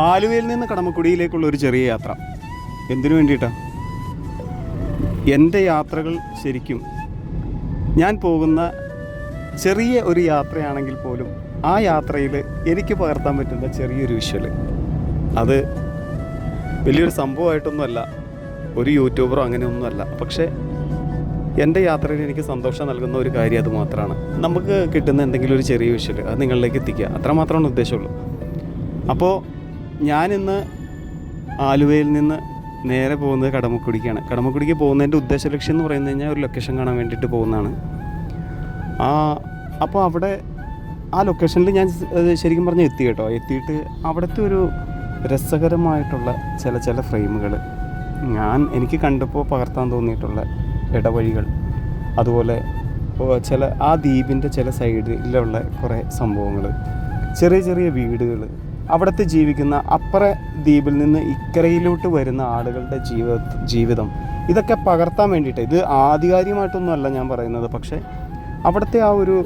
ആലുവയിൽ നിന്ന് കടമക്കുടിയിലേക്കുള്ള ഒരു ചെറിയ യാത്ര. എന്തിനു വേണ്ടിയിട്ടാണ് എന്റെ യാത്രകൾ ശരിക്കും ഞാൻ പോകുന്ന ചെറിയ ഒരു യാത്രയാണെങ്കിൽ പോലും ആ യാത്രയിൽ എനിക്ക് പകർത്താൻ പറ്റുന്ന ചെറിയൊരു വിഷ്വൽ അത് വലിയൊരു സംഭവമായിട്ടൊന്നുമല്ല. ഒരു യൂട്യൂബറോ അങ്ങനെയൊന്നുമല്ല. പക്ഷേ എന്റെ യാത്രയിൽ എനിക്ക് സന്തോഷം നൽകുന്ന ഒരു കാര്യം അത് മാത്രമാണ്. നമുക്ക് കിട്ടുന്ന എന്തെങ്കിലും ഒരു ചെറിയ വിഷ്വൽ അത് നിങ്ങളിലേക്ക് എത്തിക്കുക. അത്രമാത്രമാണ് ഉദ്ദേശമുള്ളൂ. അപ്പോൾ ഞാനിന്ന് ആലുവയിൽ നിന്ന് നേരെ പോകുന്നത് കടമക്കുടിക്കാണ്. കടമക്കുടിക്ക് പോകുന്നതിന്റെ ഉദ്ദേശ ലക്ഷ്യം എന്ന് പറയുന്നത് കഴിഞ്ഞാൽ ഒരു ലൊക്കേഷൻ കാണാൻ വേണ്ടിയിട്ട് പോകുന്നതാണ്. ആ അപ്പോൾ അവിടെ ആ ലൊക്കേഷനിൽ ഞാൻ ശരിക്കും പറഞ്ഞാൽ എത്തി കേട്ടോ. എത്തിയിട്ട് അവിടുത്തെ ഒരു രസകരമായിട്ടുള്ള ചില ചില ഫ്രെയിമുകൾ ഞാൻ എനിക്ക് കണ്ടപ്പോൾ പകർത്താൻ തോന്നിയിട്ടുള്ള ഇടവഴികൾ. അതുപോലെ ചില ആ ദ്വീപിന്റെ ചില സൈഡിലുള്ള കുറേ സംഭവങ്ങൾ ചെറിയ ചെറിയ വീടുകൾ അവിടുത്തെ ജീവിക്കുന്ന അപ്പുറ ദ്വീപിൽ നിന്ന് ഇക്കരയിലോട്ട് വരുന്ന ആളുകളുടെ ജീവിത ജീവിതം. ഇതൊക്കെ പകർത്താൻ വേണ്ടിയിട്ട്. ഇത് ആധികാരികമായിട്ടൊന്നുമല്ല ഞാൻ പറയുന്നത്. പക്ഷേ അവിടുത്തെ ആ ഒരു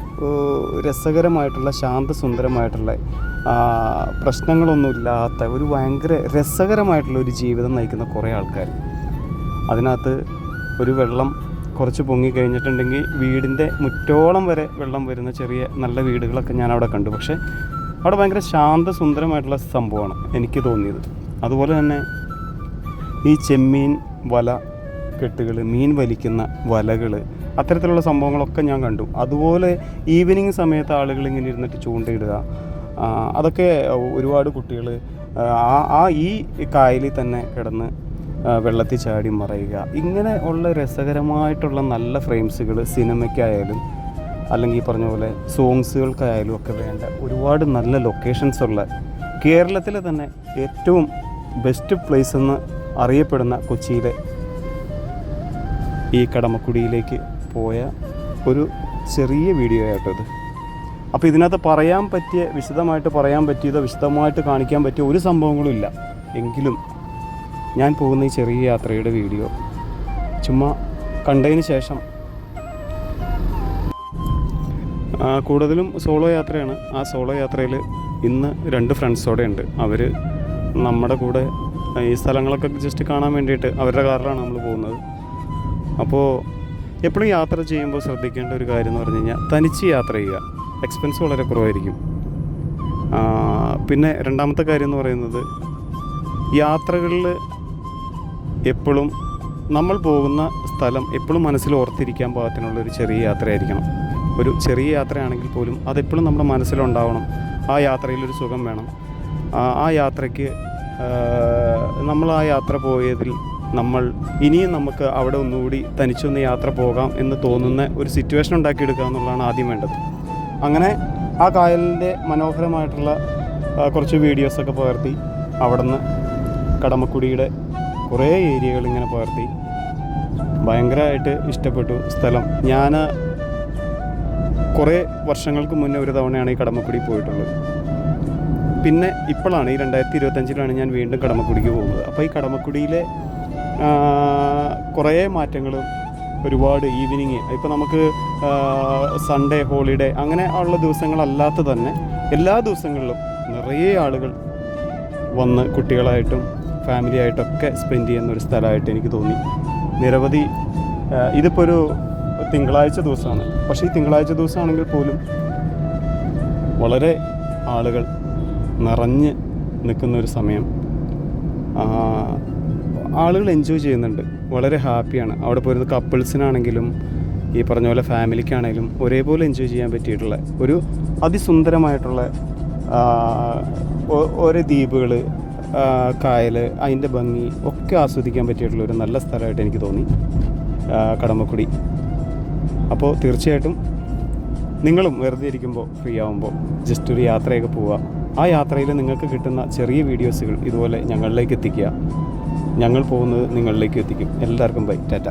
രസകരമായിട്ടുള്ള ശാന്തസുന്ദരമായിട്ടുള്ള പ്രശ്നങ്ങളൊന്നുമില്ലാത്ത ഒരു ഭയങ്കര രസകരമായിട്ടുള്ള ഒരു ജീവിതം നയിക്കുന്ന കുറേ ആൾക്കാർ അതിനകത്ത് ഒരു വെള്ളം കുറച്ച് പൊങ്ങി കഴിഞ്ഞിട്ടുണ്ടെങ്കിൽ വീടിന്റെ മുറ്റോളം വരെ വെള്ളം വരുന്ന ചെറിയ നല്ല വീടുകളൊക്കെ ഞാൻ അവിടെ കണ്ടു. പക്ഷേ അവിടെ ഭയങ്കര ശാന്ത സുന്ദരമായിട്ടുള്ള സംഭവമാണ് എനിക്ക് തോന്നിയത്. അതുപോലെ തന്നെ ഈ ചെമ്മീൻ വല കെട്ടുകൾ മീൻ വലിക്കുന്ന വലകൾ അത്തരത്തിലുള്ള സംഭവങ്ങളൊക്കെ ഞാൻ കണ്ടു. അതുപോലെ ഈവനിങ് സമയത്ത് ആളുകൾ ഇങ്ങനെ ഇരുന്നിട്ട് ചൂണ്ടയിടുക അതൊക്കെ ഒരുപാട് കുട്ടികൾ ആ ആ ഈ കായലിൽ തന്നെ കിടന്ന് വെള്ളത്തിൽ ചാടി മറയുക. ഇങ്ങനെ ഉള്ള രസകരമായിട്ടുള്ള നല്ല ഫ്രെയിംസുകൾ സിനിമയ്ക്കായാലും അല്ലെങ്കിൽ പറഞ്ഞ പോലെ സോങ്സുകൾക്കായാലും ഒക്കെ വേണ്ട ഒരുപാട് നല്ല ലൊക്കേഷൻസ് ഉള്ള കേരളത്തിലെ തന്നെ ഏറ്റവും ബെസ്റ്റ് പ്ലേസ് എന്ന് അറിയപ്പെടുന്ന കൊച്ചിയിലെ ഈ കടമക്കുടിയിലേക്ക് പോയ ഒരു ചെറിയ വീഡിയോ ആയിട്ടോ ഇത്. അപ്പോൾ ഇതിനകത്ത് പറയാൻ പറ്റിയ വിശദമായിട്ട് പറയാൻ പറ്റിയതോ വിശദമായിട്ട് കാണിക്കാൻ പറ്റിയ ഒരു സംഭവങ്ങളും ഇല്ല. എങ്കിലും ഞാൻ പോകുന്ന ഈ ചെറിയ യാത്രയുടെ വീഡിയോ ചുമ്മാ കണ്ടതിന് ശേഷം കൂടുതലും സോളോ യാത്രയാണ്. ആ സോളോ യാത്രയിൽ ഇന്ന് രണ്ട് ഫ്രണ്ട്സോടെ ഉണ്ട്. അവർ നമ്മുടെ കൂടെ ഈ സ്ഥലങ്ങളൊക്കെ ജസ്റ്റ് കാണാൻ വേണ്ടിയിട്ട് അവരുടെ കാറിലാണ് നമ്മൾ പോകുന്നത്. അപ്പോൾ എപ്പോഴും യാത്ര ചെയ്യുമ്പോൾ ശ്രദ്ധിക്കേണ്ട ഒരു കാര്യം എന്ന് പറഞ്ഞു കഴിഞ്ഞാൽ തനിച്ച് യാത്ര ചെയ്യുക. എക്സ്പെൻസ് വളരെ കുറവായിരിക്കും. പിന്നെ രണ്ടാമത്തെ കാര്യം എന്ന് പറയുന്നത് യാത്രകളിൽ എപ്പോഴും നമ്മൾ പോകുന്ന സ്ഥലം എപ്പോഴും മനസ്സിൽ ഓർത്തിരിക്കാൻ പാകത്തിനുള്ള ഒരു ചെറിയ യാത്രയായിരിക്കണം. ഒരു ചെറിയ യാത്രയാണെങ്കിൽ പോലും അതെപ്പോഴും നമ്മുടെ മനസ്സിലുണ്ടാവണം. ആ യാത്രയിൽ ഒരു സുഖം വേണം. ആ യാത്രയ്ക്ക് നമ്മൾ ആ യാത്ര പോയതിൽ നമ്മൾ ഇനിയും നമുക്ക് അവിടെ ഒന്നുകൂടി തനിച്ചൊന്ന് യാത്ര പോകാം എന്ന് തോന്നുന്ന ഒരു സിറ്റുവേഷൻ ഉണ്ടാക്കിയെടുക്കുക എന്നുള്ളതാണ് ആദ്യം വേണ്ടത്. അങ്ങനെ ആ കായലിന്റെ മനോഹരമായിട്ടുള്ള കുറച്ച് വീഡിയോസൊക്കെ പകർത്തി അവിടുന്ന് കടമക്കുടിയുടെ കുറേ ഏരിയകൾ ഇങ്ങനെ പകർത്തി. ഭയങ്കരമായിട്ട് ഇഷ്ടപ്പെട്ടു സ്ഥലം. ഞാൻ കുറേ വർഷങ്ങൾക്ക് മുന്നേ ഒരു തവണയാണ് ഈ കടമക്കുടി പോയിട്ടുള്ളത്. പിന്നെ ഇപ്പോഴാണ് ഈ രണ്ടായിരത്തി ഇരുപത്തഞ്ചിലാണ് ഞാൻ വീണ്ടും കടമക്കുടിക്ക് പോകുന്നത്. അപ്പോൾ ഈ കടമക്കുടിയിലെ കുറേ മാറ്റങ്ങളും ഒരുപാട് ഈവനിങ് ഇപ്പോൾ നമുക്ക് സൺഡേ ഹോളിഡേ അങ്ങനെ ഉള്ള ദിവസങ്ങളല്ലാത്ത തന്നെ എല്ലാ ദിവസങ്ങളിലും നിറയെ ആളുകൾ വന്ന് കുട്ടികളായിട്ടും ഫാമിലിയായിട്ടൊക്കെ സ്പെൻഡ് ചെയ്യുന്ന ഒരു സ്ഥലമായിട്ട് എനിക്ക് തോന്നി. നിരവധി ഇതിപ്പോൾ ഒരു തിങ്കളാഴ്ച ദിവസമാണ്. പക്ഷേ ഈ തിങ്കളാഴ്ച ദിവസമാണെങ്കിൽ പോലും വളരെ ആളുകൾ നിറഞ്ഞ് നിൽക്കുന്ന ഒരു സമയം. ആളുകൾ എൻജോയ് ചെയ്യുന്നുണ്ട്. വളരെ ഹാപ്പിയാണ്. അവിടെ പോയിരുന്ന കപ്പിൾസിനാണെങ്കിലും ഈ പറഞ്ഞ പോലെ ഫാമിലിക്കാണെങ്കിലും ഒരേപോലെ എൻജോയ് ചെയ്യാൻ പറ്റിയിട്ടുള്ള ഒരു അതിസുന്ദരമായിട്ടുള്ള ഓരോ ദ്വീപുകൾ കായൽ അതിന്റെ ഭംഗി ഒക്കെ ആസ്വദിക്കാൻ പറ്റിയിട്ടുള്ള ഒരു നല്ല സ്ഥലമായിട്ട് എനിക്ക് തോന്നി. കടമക്കുടി. അപ്പോൾ തീർച്ചയായിട്ടും നിങ്ങളും വെറുതെ ഇരിക്കുമ്പോൾ ഫ്രീ ആവുമ്പോൾ ജസ്റ്റ് ഒരു യാത്രയൊക്കെ പോവുക. ആ യാത്രയിൽ നിങ്ങൾക്ക് കിട്ടുന്ന ചെറിയ വീഡിയോസുകൾ ഇതുപോലെ ഞങ്ങളിലേക്ക് എത്തിക്കുക. ഞങ്ങൾ പോകുന്നത് നിങ്ങളിലേക്ക് എത്തിക്കും. എല്ലാവർക്കും ബൈ ടാറ്റ